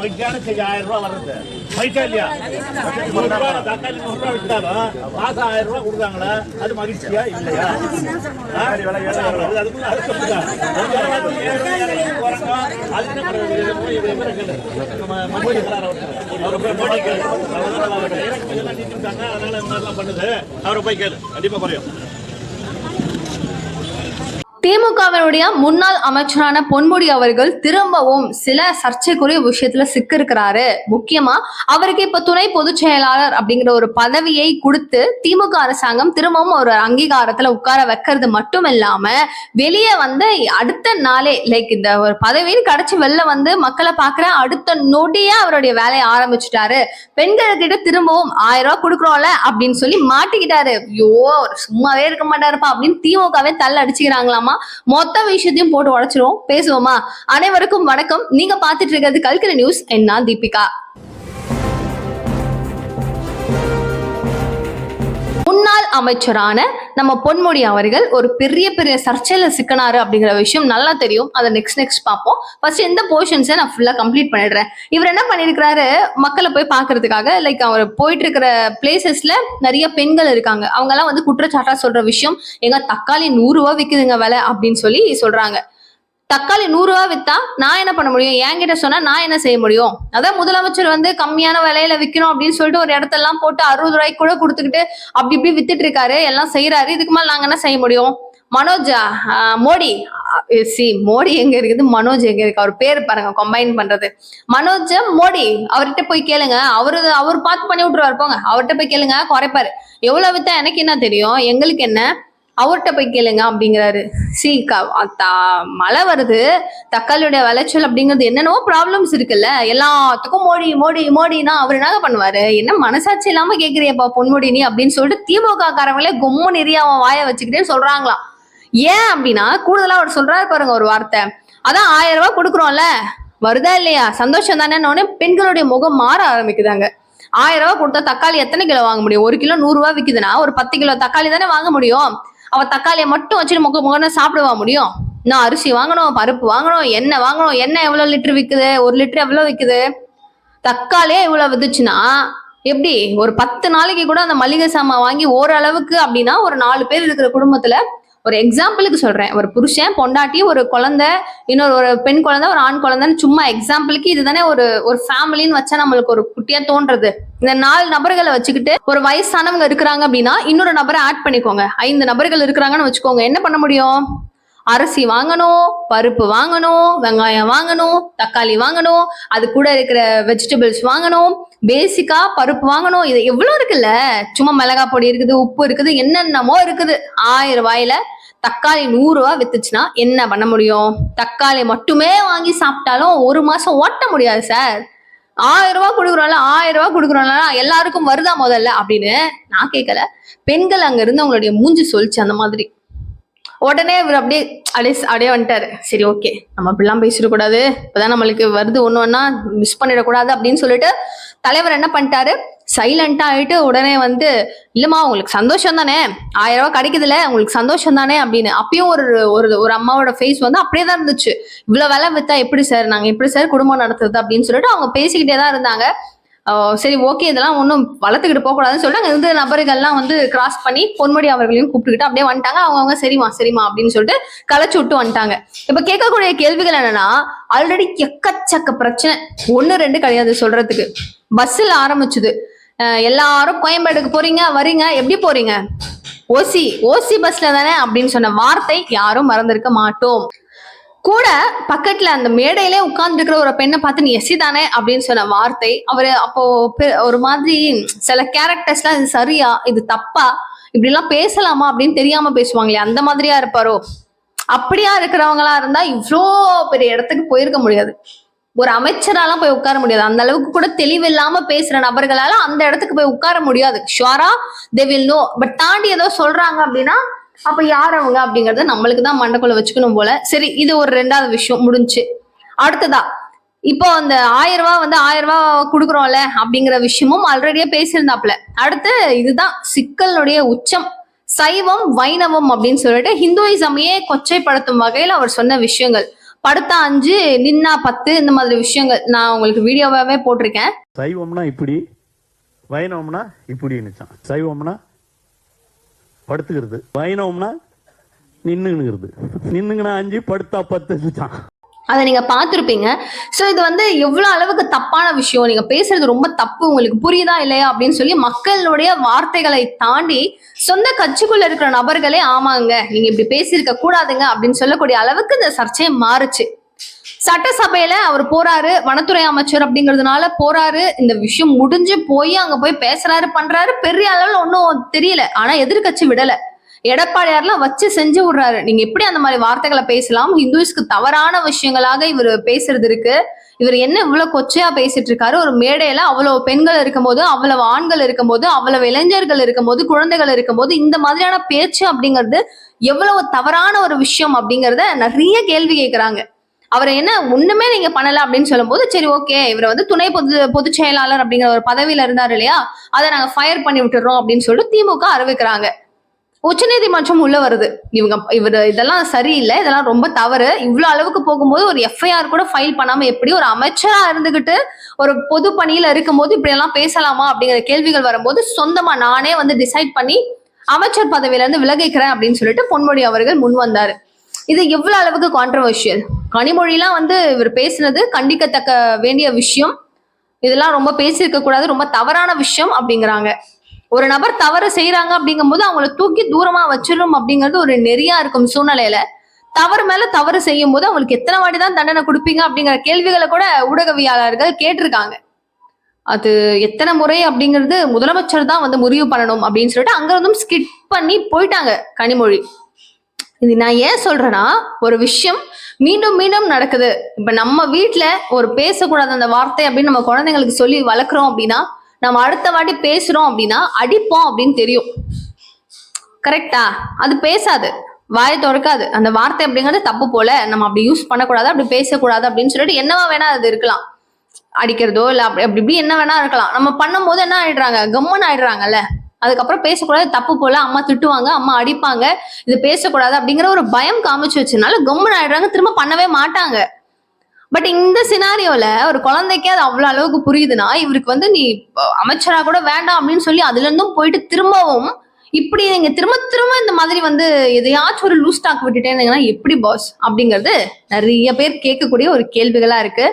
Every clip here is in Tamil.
மகிழ்ச்சியான ஆயிரம் ரூபாய் வர்றது மகிழ்ச்சியா இல்லையா தக்காளி நூறு ரூபாய் வித்தாலும் மாசம் ஆயிரம் ரூபாய் கொடுக்குறாங்களா அது மகிழ்ச்சியா இல்லையா அதுக்குள்ள அது என்ன பண்ணுறது? நம்ம அவர் அதனால பண்ணுது அவரை போய் கேளு கண்டிப்பா குறையும் திமுகவினுடைய முன்னாள் அமைச்சரான பொன்முடி அவர்கள் திரும்பவும் சில சர்ச்சைக்குரிய விஷயத்துல சிக்கிருக்கிறாரு முக்கியமா அவருக்கு இப்ப துணை பொதுச் செயலாளர் அப்படிங்கிற ஒரு பதவியை கொடுத்து திமுக அரசாங்கம் திரும்பவும் ஒரு அங்கீகாரத்துல உட்கார வைக்கிறது மட்டும் இல்லாம வெளியே வந்து அடுத்த நாளே லைக் இந்த ஒரு பதவின்னு கிடைச்சு வெளில வந்து மக்களை பாக்குற அடுத்த நொடியே அவருடைய வேலையை ஆரம்பிச்சுட்டாரு. பெண்கள்கிட்ட திரும்பவும் ஆயிரம் ரூபாய் கொடுக்குறோம்ல அப்படின்னு சொல்லி மாட்டிக்கிட்டாரு. ஐயோ சும்மாவே இருக்க மாட்டாருப்பா அப்படின்னு திமுகவே தள்ள அடிச்சுக்கிறாங்களாமா மொத்த விஷயத்தையும் போட்டு உடைச்சிருவோம். பேசுவோமா? அனைவருக்கும் வணக்கம். நீங்க பாத்துட்டு இருக்கிறது கல்கரி நியூஸ். என்ன தீபிகா. முன்னாள் அமைச்சரான நம்ம பொன்முடி அவர்கள் ஒரு பெரிய பெரிய சர்ச்சையில சிக்கினாரு அப்படிங்கிற விஷயம் நல்லா தெரியும். அதை நெக்ஸ்ட் நெக்ஸ்ட் பார்ப்போம். ஃபர்ஸ்ட் இந்த போர்ஷன்ஸை நான் ஃபுல்லா கம்ப்ளீட் பண்ணிடுறேன். இவர் என்ன பண்ணிருக்கிறாரு மக்களை போய் பாக்குறதுக்காக லைக் அவர் போயிட்டு இருக்கிற பிளேசஸ்ல நிறைய பெண்கள் இருக்காங்க. அவங்க எல்லாம் வந்து குற்றச்சாட்டா சொல்ற விஷயம் எங்க தக்காளி நூறு ரூபா விற்குதுங்க விலை அப்படின்னு சொல்லி சொல்றாங்க. தக்காளி நூறுரூவா விற்றா வித்தா நான் என்ன பண்ண முடியும்? என்கிட்ட சொன்னா நான் என்ன செய்ய முடியும்? அதான் முதலமைச்சர் வந்து கம்மியான விலையில விற்கணும் அப்படின்னு சொல்லிட்டு ஒரு இடத்தெல்லாம் போட்டு அறுபது ரூபாய்க்கு கூட கொடுத்துக்கிட்டு அப்படி இப்படி வித்துட்டு இருக்காரு. எல்லாம் செய்யறாரு இதுக்கு மேல நாங்க என்ன செய்ய முடியும்? மனோஜா மோடி. சி மோடி எங்க இருக்குது? மனோஜ் எங்க இருக்கு? அவர் பேர் பாருங்க கம்பைன் பண்றது. மனோஜ் மோடி அவர்கிட்ட போய் கேளுங்க. அவரு அவர் பார்த்து பண்ணி விட்டுருவாரு. போங்க. அவர்கிட்ட போய் கேளுங்க. குறைப்பாரு. எவ்வளவு வித்தா எனக்கு என்ன தெரியும்? எங்களுக்கு என்ன? அவர்கிட்ட போய் கேளுங்க அப்படிங்கிறாரு. சி மழை வருது. தக்காளியோட விளைச்சல் அப்படிங்கிறது என்னென்னவோ ப்ராப்ளம்ஸ் இருக்குல்ல? எல்லாத்துக்கும் மோடி மோடி மோடினா அவர் என்ன பண்ணுவாரு? என்ன மனசாட்சி இல்லாம கேக்குறியப்பா பொன்முடி நீ அப்படின்னு சொல்லிட்டு திமுக காரங்களே கொம்மு நெறிய அவன் வாய வச்சுக்கிட்டே சொல்றாங்களாம். ஏன் அப்படின்னா கூடுதலா அவர் சொல்றாரு பாருங்க ஒரு வார்த்தை. அதான் ஆயிரம் ரூபாய் கொடுக்குறோம்ல? வருதா இல்லையா? சந்தோஷம் தானே பெண்களுடைய முகம் மாற ஆரம்பிக்குதாங்க. ஆயிரம் ரூபாய் கொடுத்தா தக்காளி எத்தனை கிலோ வாங்க முடியும்? ஒரு கிலோ நூறு ரூபாய் விக்குதுன்னா ஒரு பத்து கிலோ தக்காளி தானே வாங்க முடியும். அவ தக்காளியை மட்டும் வச்சுட்டு முக முகன்னு சாப்பிடுவா முடியும்? நான் அரிசி வாங்கணும் பருப்பு வாங்கணும் எண்ணெய் வாங்கணும் எண்ணெய் எவ்வளவு லிட்டர் விக்குது? ஒரு லிட்டர் எவ்வளவு விக்குது? தக்காளியே இவ்வளவு வித்துச்சுன்னா எப்படி? ஒரு பத்து நாளைக்கு கூட அந்த மளிகை சாமான் வாங்கி ஓரளவுக்கு அப்படின்னா ஒரு நாலு பேர் இருக்கிற குடும்பத்துல ஒரு எக்ஸாம்பிளுக்கு சொல்றேன். ஒரு புருஷன் பொண்டாட்டி ஒரு குழந்தை இன்னொரு ஒரு பெண் குழந்தை ஒரு ஆண் குழந்தைன்னு சும்மா எக்ஸாம்பிளுக்கு இதுதானே ஒரு ஒரு ஃபேமிலின்னு வச்சா நம்மளுக்கு ஒரு குட்டியா தோன்றது இந்த நாலு நபர்களை வச்சுக்கிட்டு ஒரு வயசானவங்க இருக்கிறாங்க அப்படின்னா இன்னொரு நபரை ஆட் பண்ணிக்கோங்க. ஐந்து நபர்கள் இருக்கிறாங்கன்னு வச்சுக்கோங்க. என்ன பண்ண முடியும்? அரிசி வாங்கணும் பருப்பு வாங்கணும் வெங்காயம் வாங்கணும் தக்காளி வாங்கணும் அது கூட இருக்கிற வெஜிடபிள்ஸ் வாங்கணும் பேசிக்கா பருப்பு வாங்கணும். இது எவ்வளவு இருக்குல்ல? சும்மா மிளகா பொடி இருக்குது உப்பு இருக்குது என்னென்னமோ இருக்குது. ஆயிரம் ரூபாயில தக்காளி நூறு ரூபா வித்துச்சுன்னா என்ன பண்ண முடியும்? தக்காளி மட்டுமே வாங்கி சாப்பிட்டாலும் ஒரு மாசம் ஓட்ட முடியாது சார் ஆயிரம் ரூபாய் கொடுக்குறோம்ல ஆயிரம் ரூபாய் கொடுக்குறோம்ல எல்லாருக்கும் வருதா முதல்ல அப்படின்னு நான் கேட்கல பெண்கள் அங்க இருந்து அவங்களுடைய மூஞ்சி சொல்லிச்சு அந்த மாதிரி. உடனே இவர் அப்படியே அப்படியே அப்படியே வந்துட்டாரு. சரி ஓகே நம்ம அப்படிலாம் பேசிடக்கூடாது. இப்பதான் நம்மளுக்கு வருது ஒன்று ஒன்றா மிஸ் பண்ணிடக்கூடாது அப்படின்னு சொல்லிட்டு தலைவர் என்ன பண்ணிட்டாரு? சைலண்டா ஆயிட்டு உடனே வந்து இல்லம்மா உங்களுக்கு சந்தோஷம் தானே? ஆயிரம் ரூபாய் கிடைக்குதுல உங்களுக்கு சந்தோஷம் தானே அப்படின்னு. அப்பயும் ஒரு ஒரு ஒரு அம்மாவோட ஃபேஸ் வந்து அப்படியே தான் இருந்துச்சு. இவ்வளவு விலை வித்தா எப்படி சார் நாங்க எப்படி சார் குடும்பம் நடத்துறது அப்படின்னு சொல்லிட்டு அவங்க பேசிக்கிட்டே தான் இருந்தாங்க. சரி ஓகே இதெல்லாம் ஒன்றும் வளர்த்துக்கிட்டு போகக்கூடாதுன்னு சொல்லிட்டு அங்கே இருந்த நபர்கள்லாம் வந்து கிராஸ் பண்ணி பொன்முடி அவர்களையும் கூப்பிட்டுக்கிட்டு அப்படியே வந்துட்டாங்க. அவங்கவுங்க சரிமா சரிமா அப்படின்னு சொல்லிட்டு களைச்சு விட்டு வந்துட்டாங்க. இப்போ கேட்கக்கூடிய கேள்விகள் என்னன்னா ஆல்ரெடி எக்கச்சக்க பிரச்சனை. ஒன்று ரெண்டு கிடையாது சொல்றதுக்கு. பஸ்ஸில் ஆரம்பிச்சுது. எல்லாரும் கோயம்பேடுக்கு போறீங்க வரீங்க எப்படி போறீங்க? ஓசி ஓசி பஸ்ல தானே அப்படின்னு சொன்ன வார்த்தை யாரும் மறந்திருக்க மாட்டோம். கூட பக்கத்துல அந்த மேடையிலே உட்கார்ந்துருக்கிற ஒரு பெண்ணை பார்த்து நீ எஸ்சி தானே? அப்படின்னு சொன்ன வார்த்தை அவரு அப்போ ஒரு மாதிரி சில கேரக்டர்ஸ்லாம் இது சரியா? இது தப்பா? இப்படி எல்லாம் பேசலாமா? அப்படின்னு தெரியாம பேசுவாங்களே அந்த மாதிரியா இருப்பாரோ? அப்படியா இருக்கிறவங்களா இருந்தா இவ்வளோ பெரிய இடத்துக்கு போயிருக்க முடியாது. ஒரு அமைச்சராலாம் போய் உட்கார முடியாது. அந்த அளவுக்கு கூட தெளிவில்லாம பேசுற நபர்களால அந்த இடத்துக்கு போய் உட்கார முடியாது. ஷுவரா தே வில் நோ பட் தாண்டி ஏதோ சொல்றாங்க அப்படின்னா அப்ப யார் அவங்க அப்படிங்கறத நம்மளுக்கு தான் மண்டக்குள்ள வச்சுக்கணும் போல. சரி இது ஒரு ரெண்டாவது விஷயம் முடிஞ்சுச்சு அடுத்ததா இப்போ அந்த ஆயிரம் ரூபாய் வந்து ஆயிரம் ரூபாய் கொடுக்குறோம்ல அப்படிங்கிற விஷயமும் ஆல்ரெடியே பேசியிருந்தாப்ல அடுத்து இதுதான் சிக்கலுடைய உச்சம். சைவம் வைணவம் அப்படின்னு சொல்லிட்டு ஹிந்துயிசமையே கொச்சைப்படுத்தும் வகையில் அவர் சொன்ன விஷயங்கள். படுத்தா அஞ்சு நின்னா பத்து இந்த மாதிரி விஷயங்கள் நான் உங்களுக்கு வீடியோவாவே போட்டிருக்கேன். சைவம்னா இப்படி வைணவம்னா இப்படின்னுச்சான். சைவம்னா படுத்துக்கிறது. வைணவம்னா நின்னுங்கிறது நின்னுங்கன்னா அஞ்சு படுத்தா பத்துச்சான் அதை நீங்க பார்த்துருப்பீங்க. ஸோ இது வந்து எவ்வளவு அளவுக்கு தப்பான விஷயம்? நீங்க பேசுறது ரொம்ப தப்பு. உங்களுக்கு புரியுதா இல்லையா அப்படின்னு சொல்லி மக்களுடைய வார்த்தைகளை தாண்டி சொந்த கட்சிக்குள்ள இருக்கிற நபர்களே ஆமாங்க நீங்க இப்படி பேசியிருக்க கூடாதுங்க அப்படின்னு சொல்லக்கூடிய அளவுக்கு இந்த சர்ச்சையை மாறுச்சு. சட்டசபையில அவர் போறாரு வனத்துறை அமைச்சர் அப்படிங்கிறதுனால போறாரு. இந்த விஷயம் முடிஞ்சு போய் அங்க போய் பேசுறாரு பண்றாரு. பெரிய அளவுல ஒன்றும் தெரியல. ஆனா எதிர்க்கட்சி விடல. எடப்பாடியார்லாம் வச்சு செஞ்சு விடுறாரு. நீங்க எப்படி அந்த மாதிரி வார்த்தைகளை பேசலாம்? ஹிந்துஸ்க்கு தவறான விஷயங்களாக இவர் பேசுறது இருக்கு. இவர் என்ன இவ்வளவு கொச்சையா பேசிட்டு இருக்காரு? ஒரு மேடையில அவ்வளவு பெண்கள் இருக்கும்போது அவ்வளவு ஆண்கள் இருக்கும்போது அவ்வளவு இளைஞர்கள் இருக்கும்போது குழந்தைகள் இருக்கும்போது இந்த மாதிரியான பேச்சு அப்படிங்கிறது எவ்வளவு தவறான ஒரு விஷயம் அப்படிங்கறத நிறைய கேள்வி கேட்கிறாங்க அவரை என்ன ஒண்ணுமே நீங்க பண்ணல அப்படின்னு சொல்லும்போது சரி ஓகே இவர் வந்து துணை பொது பொதுச் செயலாளர் அப்படிங்கிற ஒரு பதவியில இருந்தாரு இல்லையா? அதை நாங்க ஃபயர் பண்ணி விட்டுறோம் அப்படின்னு சொல்லிட்டு திமுக அறிவிக்கிறாங்க. உச்சநீதிமன்றம் உள்ள வருது. இவங்க இவர் இதெல்லாம் சரியில்லை இதெல்லாம் ரொம்ப தவறு. இவ்வளவு அளவுக்கு போகும்போது ஒரு எஃப்ஐஆர் கூட ஃபைல் பண்ணாம எப்படி ஒரு அமைச்சரா இருந்துகிட்டு ஒரு பொது பணியில இருக்கும்போது இப்படி எல்லாம் பேசலாமா அப்படிங்கிற கேள்விகள் வரும்போது சொந்தமா நானே வந்து டிசைட் பண்ணி அமைச்சர் பதவியில இருந்து விலகிக்கிறேன் அப்படின்னு சொல்லிட்டு பொன்முடி அவர்கள் முன் வந்தாரு. இது எவ்வளவு அளவுக்கு கான்ட்ரவர்ஷியல் கனிமொழிலாம் வந்து இவர் பேசினது கண்டிக்கத்தக்க வேண்டிய விஷயம். இதெல்லாம் ரொம்ப பேசியிருக்க கூடாது ரொம்ப தவறான விஷயம் அப்படிங்கிறாங்க. ஒரு நபர் தவறு செய்யறாங்க அப்படிங்கும்போது அவங்கள தூக்கி தூரமா வச்சிடணும் அப்படிங்கிறது ஒரு நெறியா இருக்கும் சூழ்நிலையில. தவறு மேல தவறு செய்யும் போது அவங்களுக்கு எத்தனை வாட்டி தான் தண்டனை கொடுப்பீங்க அப்படிங்கிற கேள்விகளை கூட ஊடகவியாளர்கள் கேட்டிருக்காங்க. அது எத்தனை முறை அப்படிங்கிறது முதலமைச்சர் தான் வந்து முடிவு பண்ணணும் அப்படின்னு சொல்லிட்டு அங்க இருந்தும் ஸ்கிட் பண்ணி போயிட்டாங்க கனிமொழி. இது நான் ஏன் சொல்றேன்னா ஒரு விஷயம் மீண்டும் மீண்டும் நடக்குது. இப்ப நம்ம வீட்டுல ஒரு பேசக்கூடாத அந்த வார்த்தை அப்படின்னு நம்ம குழந்தைங்களுக்கு சொல்லி வளர்க்குறோம் அப்படின்னா நம்ம அடுத்த வாட்டி பேசுறோம் அப்படின்னா அடிப்போம் அப்படின்னு தெரியும். கரெக்டா அது பேசாது. வாயை திறக்காது. அந்த வார்த்தை அப்படிங்கிறது தப்பு போல. நம்ம அப்படி யூஸ் பண்ணக்கூடாது. அப்படி பேசக்கூடாது அப்படின்னு சொல்லிட்டு என்னவா வேணா அது இருக்கலாம். அடிக்கிறதோ இல்ல அப்படி அப்படி இப்படி என்ன வேணா இருக்கலாம். நம்ம பண்ணும்போது என்ன ஆயிடுறாங்க? கம்மன் ஆயிடுறாங்கல்ல. அதுக்கப்புறம் பேசக்கூடாது தப்பு போல அம்மா திட்டுவாங்க அம்மா அடிப்பாங்க இது பேசக்கூடாது அப்படிங்கிற ஒரு பயம் காமிச்சு வச்சதுனால கம்முன்னு ஆயிடுறாங்க திரும்ப பண்ணவே மாட்டாங்க. பட் இந்த சினாரியோல ஒரு குழந்தைக்கே அது அவ்வளவு அளவுக்கு புரியுதுன்னா இவருக்கு வந்து நீ அமைச்சரா கூட வேண்டாம் அப்படின்னு சொல்லி அதுல இருந்தும் போயிட்டு திரும்பவும் இப்படி நீங்க திரும்ப திரும்ப இந்த மாதிரி வந்து எதையாச்சும் ஒரு லூஸ் டாக் விட்டுட்டேன்னா எப்படி பாஸ் அப்படிங்கிறது நிறைய பேர் கேட்கக்கூடிய ஒரு கேள்விகளா இருக்கு.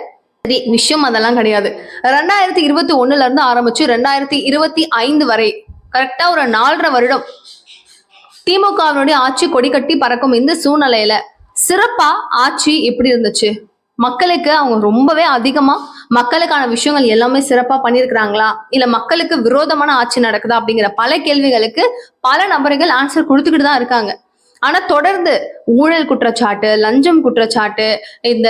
சரி விஷயம் அதெல்லாம் கிடையாது. ரெண்டாயிரத்தி இருபத்தி ஒண்ணுல இருந்து ஆரம்பிச்சு ரெண்டாயிரத்தி இருபத்தி ஐந்து வரை கரெக்டா ஒரு நாலரை வருடம் திமுகவினுடைய ஆட்சி கொடி கட்டி பறக்கும் இந்த சூழ்நிலையில சிறப்பா ஆட்சி எப்படி இருந்துச்சு? மக்களுக்கு அவங்க ரொம்பவே அதிகமா மக்களுக்கான விஷயங்கள் எல்லாமே சிறப்பா பண்ணியிருக்கிறாங்களா? இல்ல மக்களுக்கு விரோதமான ஆட்சி நடக்குதா அப்படிங்கிற பல கேள்விகளுக்கு பல நபர்கள் ஆன்சர் கொடுத்துக்கிட்டு தான் இருக்காங்க. ஆனா தொடர்ந்து ஊழல் குற்றச்சாட்டு லஞ்சம் குற்றச்சாட்டு இந்த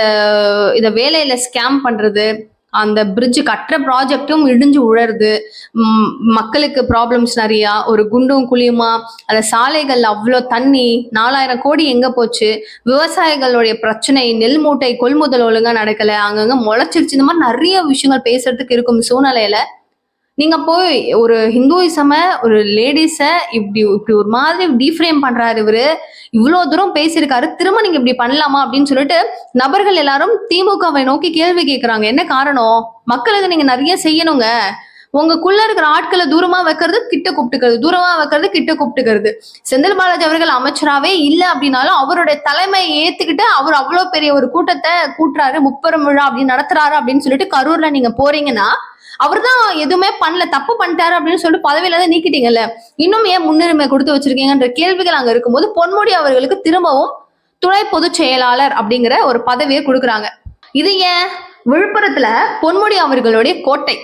இந்த வேலையில ஸ்கேம் பண்றது அந்த பிரிட்ஜ் கட்டுற ப்ராஜெக்டும் இடிஞ்சு உழருது. மக்களுக்கு ப்ராப்ளம்ஸ் நிறையா ஒரு குண்டும் குழியுமா அந்த சாலைகள் அவ்வளோ தண்ணி நாலாயிரம் கோடி எங்க போச்சு? விவசாயிகளுடைய பிரச்சனை நெல் மூட்டை கொள்முதல் ஒழுங்கா நடக்கல அங்கங்க முளைச்சிருச்சு இந்த மாதிரி நிறைய விஷயங்கள் பேசுறதுக்கு இருக்கும் சூழ்நிலையில நீங்க போய் ஒரு ஹிந்துயிசம ஒரு லேடிஸ இப்படி இப்படி ஒரு மாதிரி டீஃப்ரேம் பண்றாரு இவரு. இவ்வளவு தூரம் பேசியிருக்காரு. திரும்ப நீங்க இப்படி பண்ணலாமா அப்படின்னு சொல்லிட்டு நபர்கள் எல்லாரும் திமுகவை நோக்கி கேள்வி கேட்கறாங்க என்ன காரணம்? மக்களுக்கு நீங்க நிறைய செய்யணுங்க. உங்களுக்குள்ள இருக்கிற ஆட்களை தூரமா வைக்கிறது கிட்ட கூப்பிட்டுக்கிறது. தூரமா வைக்கிறது கிட்ட கூப்பிட்டுக்கிறது. செந்தில் பாலாஜி அவர்கள் அமைச்சராவே இல்ல அப்படின்னாலும் அவருடைய தலைமையை ஏத்துக்கிட்டு அவர் அவ்வளவு பெரிய ஒரு கூட்டத்தை கூட்டுறாரு. முப்பெரும் விழா அப்படின்னு நடத்துறாரு அப்படின்னு சொல்லிட்டு கரூர்ல நீங்க போறீங்கன்னா அவர் தான் எதுவுமே பண்ணல தப்பு பண்ணிட்டாரு அப்படின்னு சொல்லிட்டு பதவியில இருந்து நீக்கிட்டீங்கல்ல. இன்னும் ஏன் முன்னுரிமை கொடுத்து வச்சிருக்கீங்கன்ற கேள்விகள் அங்க இருக்கும்போது பொன்முடி அவர்களுக்கு திரும்பவும் துணை பொதுச் செயலாளர் அப்படிங்கிற ஒரு பதவியை கொடுக்குறாங்க. இது ஏன்? விழுப்புரத்துல பொன்முடி அவர்களுடைய கோட்டை.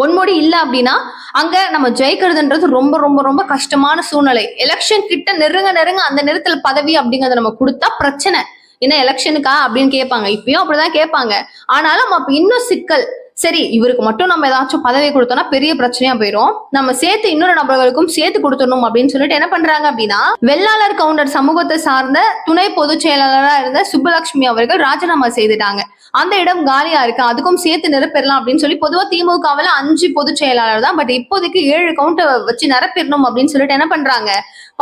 பொன்முடி இல்ல அப்படின்னா அங்க நம்ம ஜெயிக்கிறதுன்றது ரொம்ப ரொம்ப ரொம்ப கஷ்டமான சூழ்நிலை. எலெக்ஷன் கிட்ட நெருங்க நெருங்க அந்த நேரத்துல பதவி அப்படிங்கறத நம்ம கொடுத்தா பிரச்சனை. என்ன எலெக்ஷனுக்கா அப்படின்னு கேட்பாங்க. இப்பயும் அப்படிதான் கேட்பாங்க. ஆனாலும் அப்ப இன்னும் சிக்கல். சரி இவருக்கு மட்டும் நம்ம ஏதாச்சும் பதவி கொடுத்தோம்னா பெரிய பிரச்சனையா போயிடும் நம்ம சேர்த்து இன்னொரு நபர்களுக்கும் சேர்த்து கொடுத்துடணும் அப்படின்னு சொல்லிட்டு என்ன பண்றாங்க அப்படின்னா வெள்ளாளர் கவுண்டர் சமூகத்தை சார்ந்த துணை பொதுச் செயலாளராக இருந்த சுப்பலட்சுமி அவர்கள் ராஜினாமா செய்துட்டாங்க. அந்த இடம் காலியா இருக்கு அதுக்கும் சேர்த்து நிரப்பிடலாம் அப்படின்னு சொல்லி பொதுவா திமுகவில் அஞ்சு பொதுச் செயலாளர் தான். பட் இப்போதைக்கு ஏழு கவுண்டை வச்சு நிரப்பிடணும் அப்படின்னு சொல்லிட்டு என்ன பண்றாங்க?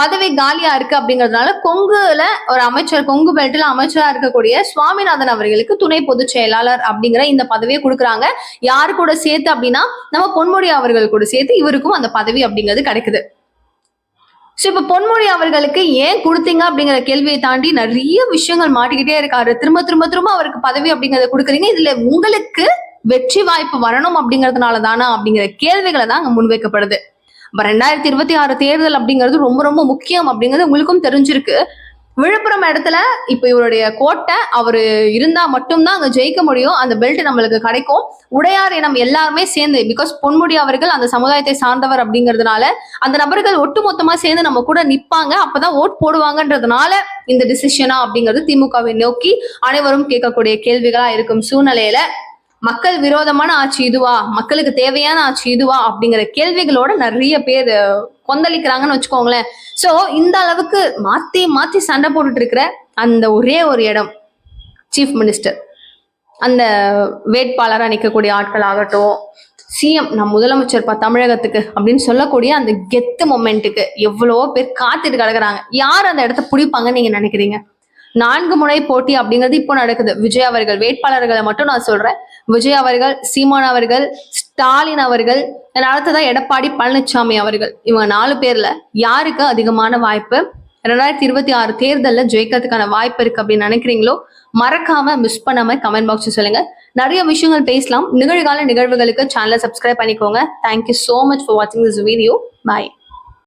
பதவி காலியா இருக்கு அப்படிங்கறதுனால கொங்குல ஒரு அமைச்சர் கொங்கு பெல்ட்ல அமைச்சரா இருக்கக்கூடிய சுவாமிநாதன் அவர்களுக்கு துணை பொதுச் செயலாளர் அப்படிங்கிற இந்த பதவியை கொடுக்குறாங்க. யாரு கூட சேர்த்து அப்படின்னா நம்ம பொன்முடி அவர்கள் கூட சேர்த்து இவருக்கும் அந்த பதவி அப்படிங்கிறது கிடைக்குது. ஸோ இப்போ பொன்மொழி அவர்களுக்கு ஏன் கொடுத்தீங்க அப்படிங்கிற கேள்வியை தாண்டி நிறைய விஷயங்கள் மாட்டிக்கிட்டே இருக்காரு. திரும்ப திரும்ப திரும்ப அவருக்கு பதவி அப்படிங்கறத கொடுக்குறீங்க. இதுல உங்களுக்கு வெற்றி வாய்ப்பு வரணும் அப்படிங்கிறதுனால தானா அப்படிங்கிற கேள்விகளை தான் அங்க முன்வைக்கப்படுது. இப்போ ரெண்டாயிரத்தி இருபத்தி ஆறு தேர்தல் அப்படிங்கிறது ரொம்ப ரொம்ப முக்கியம் அப்படிங்கிறது உங்களுக்கும் தெரிஞ்சிருக்கு. விழுப்புரம் இடத்துல இப்ப இவருடைய கோட்டை அவரு இருந்தா மட்டும்தான் அங்க ஜெயிக்க முடியும். அந்த பெல்ட் நம்மளுக்கு கிடைக்கும். உடையார் இனம் எல்லாருமே சேர்ந்து பிகாஸ் பொன்முடி அவர்கள் அந்த சமுதாயத்தை சார்ந்தவர் அப்படிங்கிறதுனால அந்த நபர்கள் ஒட்டுமொத்தமா சேர்ந்து நம்ம கூட நிப்பாங்க. அப்பதான் ஓட் போடுவாங்கன்றதுனால இந்த டிசிஷனா அப்படிங்கிறது திமுகவை நோக்கி அனைவரும் கேட்கக்கூடிய கேள்விகளா இருக்கும் சூழ்நிலையில மக்கள் விரோதமான ஆட்சி இதுவா? மக்களுக்கு தேவையான ஆட்சி இதுவா? அப்படிங்கிற கேள்விகளோட நிறைய பேர் கொந்தளிக்கிறாங்கன்னு வச்சுக்கோங்களேன். சோ இந்த அளவுக்கு மாத்தி மாத்தி சண்டை போட்டுட்டு இருக்கிற அந்த ஒரே ஒரு இடம் சீஃப் மினிஸ்டர் அந்த வேட்பாளராக நிற்கக்கூடிய ஆட்கள் ஆகட்டும் சிஎம் நான் முதலமைச்சர் பா தமிழகத்துக்கு அப்படின்னு சொல்லக்கூடிய அந்த கெத்து மொமெண்ட்டுக்கு எவ்வளவோ பேர் காத்துட்டு கிடக்குறாங்க. யார் அந்த இடத்த பிடிப்பாங்கன்னு நீங்க நினைக்கிறீங்க? நான்கு முறை போட்டி அப்படிங்கிறது இப்போ நடக்குது. விஜய் அவர்கள் வேட்பாளர்களை மட்டும் நான் சொல்றேன். விஜய் அவர்கள் சீமான் அவர்கள் ஸ்டாலின் அவர்கள் and அடுத்ததான் எடப்பாடி பழனிசாமி அவர்கள். இவங்க நாலு பேர்ல யாருக்கு அதிகமான வாய்ப்பு? ரெண்டாயிரத்தி இருபத்தி ஆறு தேர்தலில் ஜெயிக்கிறதுக்கான வாய்ப்பு இருக்கு அப்படின்னு நினைக்கிறீங்களோ மறக்காம மிஸ் பண்ணாம கமெண்ட் பாக்ஸ் சொல்லுங்க. நிறைய விஷயங்கள் பேசலாம். நிகழ்கால நிகழ்வுகளுக்கு சேனலை சப்ஸ்கிரைப் பண்ணிக்கோங்க. Thank you so much for வாட்சிங் திஸ் வீடியோ பாய்